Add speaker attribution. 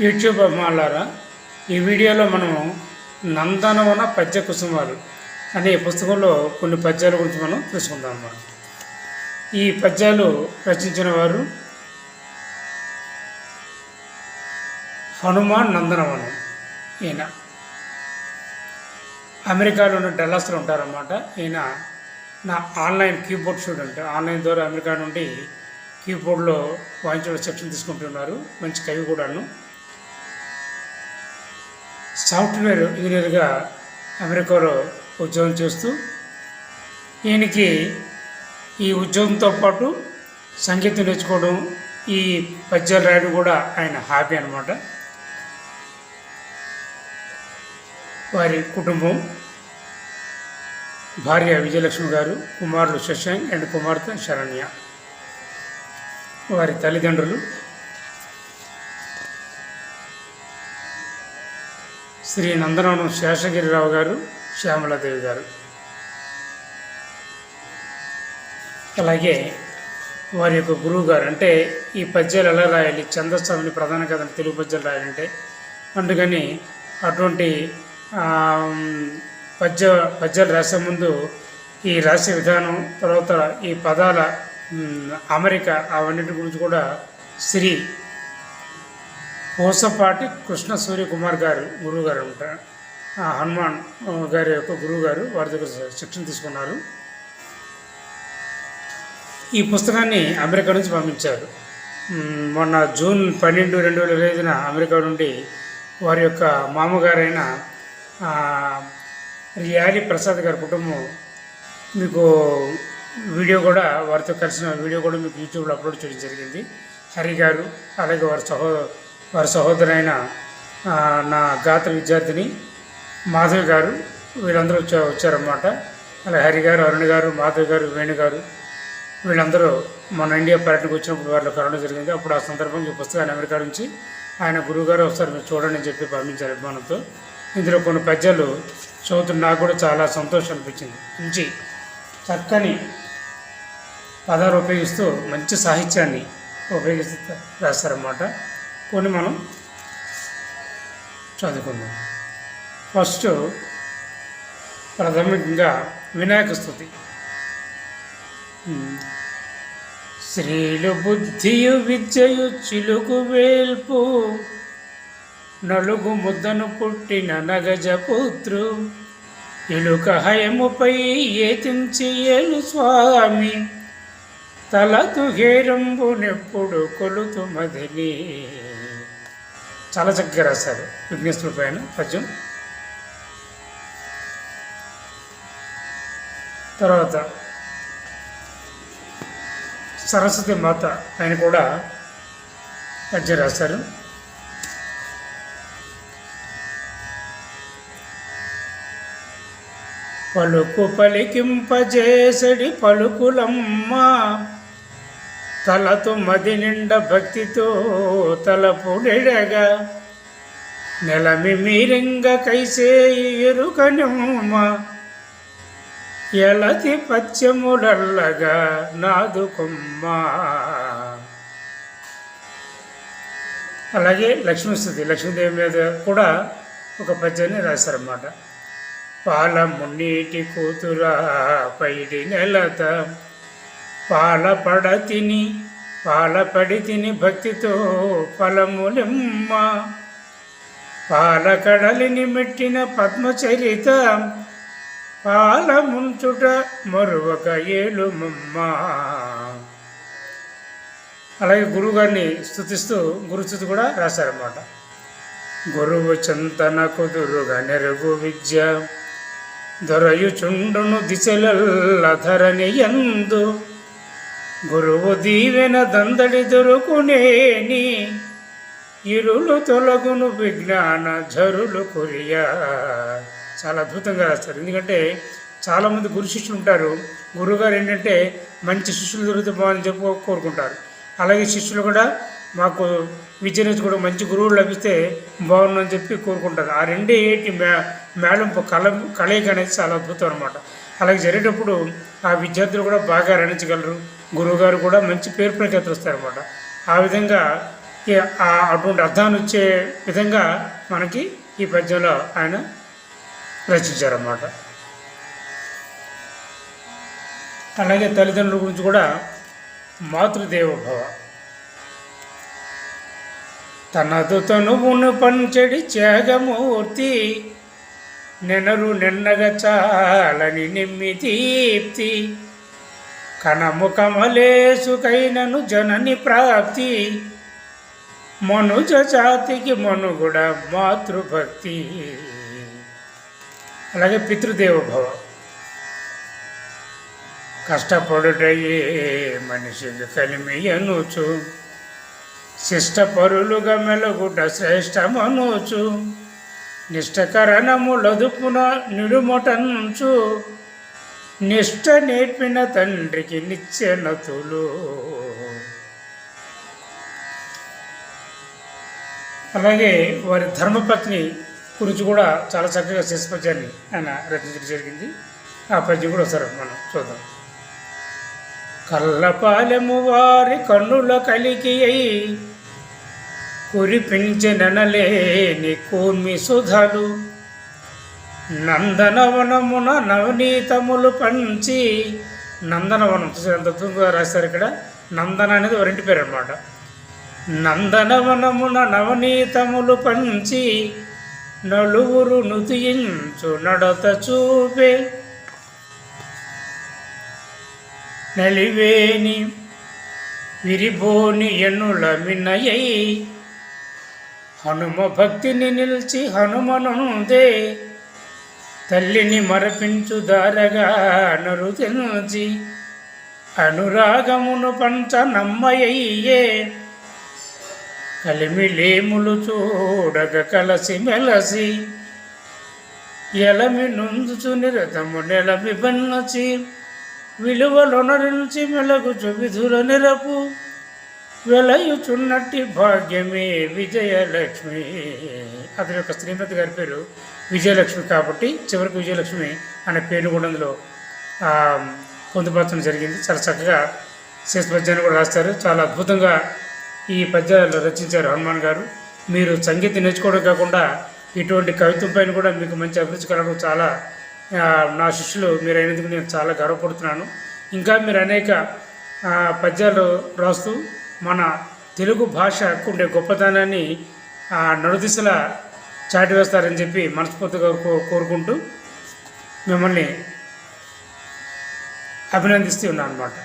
Speaker 1: YouTube అభిమానులారా ఈ వీడియోలో మనము నందనవన పద్య కుసుమాలు అనే పుస్తకంలో కొన్ని పద్యాల గురించి మనం తెలుసుకుందాం అన్నమాట. ఈ పద్యాలు రచించిన వారు హనుమాన్ నందనవనం ఈయన. అమెరికాలోని డల్లాస్లో ఉంటారన్నమాట. ఈయన నా ఆన్లైన్ కీబోర్డ్ స్టూడెంట్. ఆన్లైన్ ద్వారా అమెరికా నుండి కీబోర్డ్లో వాయించడం శిక్షణ తీసుకుంటున్నారు. మంచి కవి కూడాను. సాఫ్ట్వేర్ ఇంజనీర్గా అమెరికాలో ఉద్యోగం చేస్తూ ఈయనకి ఈ ఉద్యోగంతో పాటు సంగీతం నేర్చుకోవడం ఈ పద్యాలు రాయడం కూడా ఆయన హాబీ అనమాట వారి కుటుంబం భార్య విజయలక్ష్మి గారు కుమారుడు శశాంక్ అండ్ కుమార్తె శరణ్య. వారి తల్లిదండ్రులు శ్రీ నందనవనం శేషగిరిరావు గారు శ్యామలాదేవి గారు. అలాగే వారి యొక్క గురువు గారు. అంటే ఈ పద్యాలు ఎలా రాయాలి? చందస్వామిని ప్రధాన కథను తెలుగు పద్యాలు రాయాలంటే అందుకని అటువంటి పద్య పద్యాలు రాసే ముందు ఈ రాసే విధానం తర్వాత ఈ పదాల అమెరికా అమరిక అవన్నిటి గురించి కూడా శ్రీ పూసపాటి కృష్ణ సూర్యకుమార్ గారు గురువు గారు ఉంటారు హనుమాన్ గారి యొక్క గురువు గారు వారి దగ్గర శిక్షణ తీసుకున్నారు. ఈ పుస్తకాన్ని అమెరికా నుంచి పంపించారు. మొన్న జూన్ పన్నెండు రెండు వేల ఇరవై ఐదున అమెరికా నుండి వారి యొక్క మామగారైన రియాలి ప్రసాద్ గారి కుటుంబం మీకు వీడియో కూడా వారితో కలిసిన వీడియో కూడా మీకు యూట్యూబ్లో అప్లోడ్ చేయడం జరిగింది. హరి గారు అలాగే వారి సహో వారి సహోదరైన నా గాత్ర విద్యార్థిని మాధవి గారు వీళ్ళందరూ వచ్చా వచ్చారన్నమాట. అలా హరి గారు అరుణ్ గారు మాధవి గారు వేణు గారు వీళ్ళందరూ మన ఇండియా పర్యటనకు వచ్చినప్పుడు వారిలో కరోనా జరిగింది. అప్పుడు ఆ సందర్భంగా ఈ పుస్తకాన్ని అమెరికా నుంచి ఆయన గురువుగారు ఒకసారి మీరు చూడండి అని చెప్పి పంపించారు అభిమానంతో ఇందులో కొన్ని పద్యాలు చదువుతున్న నాకు కూడా చాలా సంతోషం అనిపించింది. మంచి చక్కని పదాలు ఉపయోగిస్తూ మంచి సాహిత్యాన్ని ఉపయోగిస్తూ రాస్తారన్నమాట కొన్ని మనం చదువుకుందాం. ఫస్ట్ ప్రాథమికంగా వినాయక స్థుతి. శ్రీలు బుద్ధియు విద్యయు చిలుకు వేల్పు నలుగు ముద్దను పుట్టిన నగజ పుత్రు ఇలుక హయముపై ఏతించి ఏలు స్వామి. తలతు హేరంబునెప్పుడు కొలుతు మదిలి. చాలా చక్కగా రాశారు. విఘ్నేశ్వర పైన పద్యం. తర్వాత సరస్వతి మాత ఆయన కూడా పద్యం రాశారు. పలుకు పలికింపజేసడి పలుకులమ్మ తలతో మది నిండ భక్తితో తలపుడెడగా నెలమి మీరింగ కైసే ఎరుకనమ్మ ఎలతి పచ్చములల్లగా నాదుకొమ్మ అలాగే లక్ష్మీస్థుతి లక్ష్మీదేవి మీద కూడా ఒక పద్యాన్ని రాశారన్నమాట. పాల మున్నీటి కూతురా పైడి నెలత పాలపడతిని పాలపడితిని తిని భక్తితో ఫలములెమ్మ. పాలకడలిని మెట్టిన పద్మచరిత పాల ముంచుట మరొక ఏలు అలాగే గురువుగారిని స్థుతిస్తూ గురుస్థుతి కూడా రాశారన్నమాట. గురువు చింతన కుదురుగా నెరుగు విద్య దొరయుచుండును దిశలల్ల ధరణి ఎందు గురువు దీవెన దందడి దొరుకునేని. ఇరులు తొలగును విజ్ఞాన జరులు కొరియా. చాలా అద్భుతంగా రాస్తారు. ఎందుకంటే చాలామంది గురు శిష్యులు ఉంటారు. గురువుగారు ఏంటంటే మంచి శిష్యులు దొరికితే బాగుందని చెప్పు కోరుకుంటారు. అలాగే శిష్యులు కూడా మాకు విద్య కూడా మంచి గురువులు లభిస్తే బాగుందని చెప్పి కోరుకుంటారు. ఆ రెండే ఏంటి మే మేళంపు కళ కలయిక అనేది చాలా అద్భుతం అనమాట అలాగే జరిగేటప్పుడు ఆ విద్యార్థులు కూడా బాగా రాణించగలరు. గురువుగారు కూడా మంచి పేరు ప్రఖ్యాతులు ఆ విధంగా అటువంటి అర్థాన్ని వచ్చే విధంగా మనకి ఈ పద్యంలో ఆయన రచించారన్నమాట. అలాగే తల్లిదండ్రుల గురించి కూడా మాతృదేవభవ. తనదు తనువును పంచడి త్యాగమూర్తి నెనరు నిన్నగ చాలని నిమ్మి దీప్తి కనముకమలేసుకైనను జనని ప్రాప్తి. మనుజ జాతికి మనుగుడ మాతృభక్తి. అలాగే పితృదేవభవ. కష్టపడుటయే మనిషికి కలిమియనుచు. శిష్టపరులుగా మెలగుట శ్రేష్టమనుచు. నిష్టకరణములదుపున నిడుమొటంచు నిష్ట నేర్పిన తండ్రికి నిత్యనతులు అలాగే వారి ధర్మపత్ని గురించి కూడా చాలా చక్కగా శిశుపద్యాన్ని ఆయన రచించడం జరిగింది. ఆ పద్యం కూడా ఒకసారి మనం చూద్దాం. కళ్ళపాలెము వారి కన్నుల కలికి అయి కురిపించిననలేని కూర్మి సుధలు. నందనవనమున నవనీతములు పంచి నందనవనం ఎంత అద్భుతంగా రాశారు ఇక్కడ? నందన అనేది వారింటి పేరు అనమాట నందనవనమున నవనీతములు పంచి నలుగురు నుతియించు నడత చూపే నలివేని విరిబోని ఎన్నుల మిన్నయై హనుమ భక్తిని నిలిచి హనుమనుందే తల్లిని మరపించు దారగా నరుతించి అనురాగమును పంచ నమ్మయ్యే కలిమిలేములు చూడగ కలసి మెలసి ఎలమి నుంచుచు నిరతము నెలమి బన్నచి విలువలొనరించి మెలగుచు విధుల నిరపు వెలయుచున్నట్టి భాగ్యమే విజయలక్ష్మి. అతని యొక్క శ్రీమతి గారి పేరు విజయలక్ష్మి కాబట్టి చివరికి విజయలక్ష్మి అనే పేరు కూడా అందులో పొందుపరచడం జరిగింది. చాలా చక్కగా శేష పద్యాన్ని కూడా రాస్తారు చాలా అద్భుతంగా ఈ పద్యాలు రచించారు హనుమాన్ గారు. మీరు సంగీతం నేర్చుకోవడం కాకుండా ఇటువంటి కవిత్వం పైన కూడా మీకు మంచి అభిరుచి కలగడం చాలా నా శిష్యులు మీరు అయినందుకు నేను చాలా గర్వపడుతున్నాను. ఇంకా మీరు అనేక పద్యాలు రాస్తూ మన తెలుగు భాషకు ఉండే గొప్పతనాన్ని ఆ, చాటి వేస్తారని చెప్పి మనస్ఫూర్తిగా కోరుకుంటూ మిమ్మల్ని అభినందిస్తూ ఉన్నాను అనమాట